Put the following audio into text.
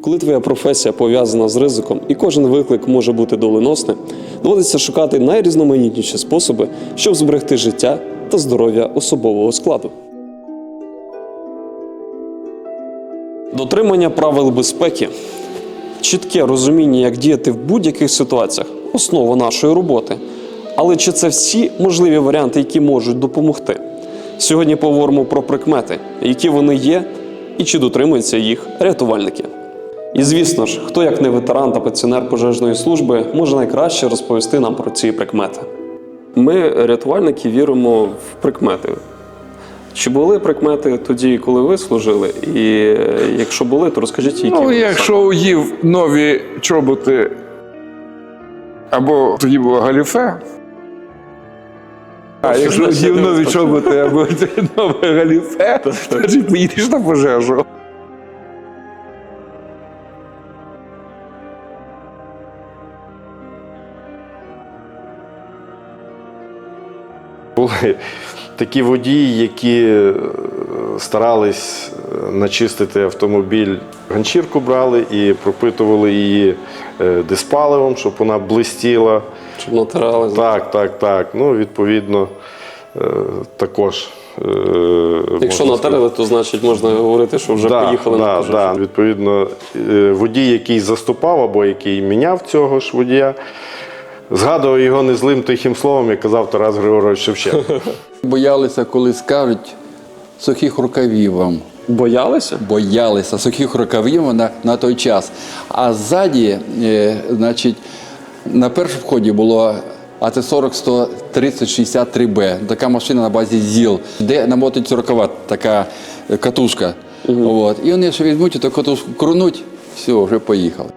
Коли твоя професія пов'язана з ризиком і кожен виклик може бути доленосним, доводиться шукати найрізноманітніші способи, щоб зберегти життя та здоров'я особового складу. Дотримання правил безпеки, чітке розуміння, як діяти в будь-яких ситуаціях основа нашої роботи. Але чи це всі можливі варіанти, які можуть допомогти? Сьогодні поговоримо про прикмети, які вони є, і чи дотримуються їх рятувальники. І звісно ж, хто як не ветеран та пенсіонер пожежної служби може найкраще розповісти нам про ці прикмети. Ми, рятувальники, віримо в прикмети. Чи були прикмети тоді, коли ви служили? І е, якщо були, то розкажіть, які Ну, якщо уїв нові чоботи, або тоді було галіфе. А якщо уїв нові чоботи, або нове галіфе, то ти поїдеш на пожежу. Були такі водії, які е, старались е, начистити автомобіль. Ганчірку брали і пропитували її е, диспаливом, щоб вона блистіла. Щоб натирали. Так, так, так. Ну, відповідно, також. Якщо натерли, то значить можна говорити, що вже Да, поїхали на да, пожежу. да. Відповідно, водій, який заступав або який міняв цього ж водія, згадував його незлим тихим словом, як казав Тарас Григорович Шевченко. Боялися, коли скажуть сухих рукавів вам. Боялися? Боялися сухих рукавів на, на той час. А ззаді, е, значить, на першому вході було АТ-40 130 63 б Така машина на базі ЗІЛ, де намотується рукава, така катушка. От. І вони ще візьмуть, ту катушку крунуть, все, вже поїхали.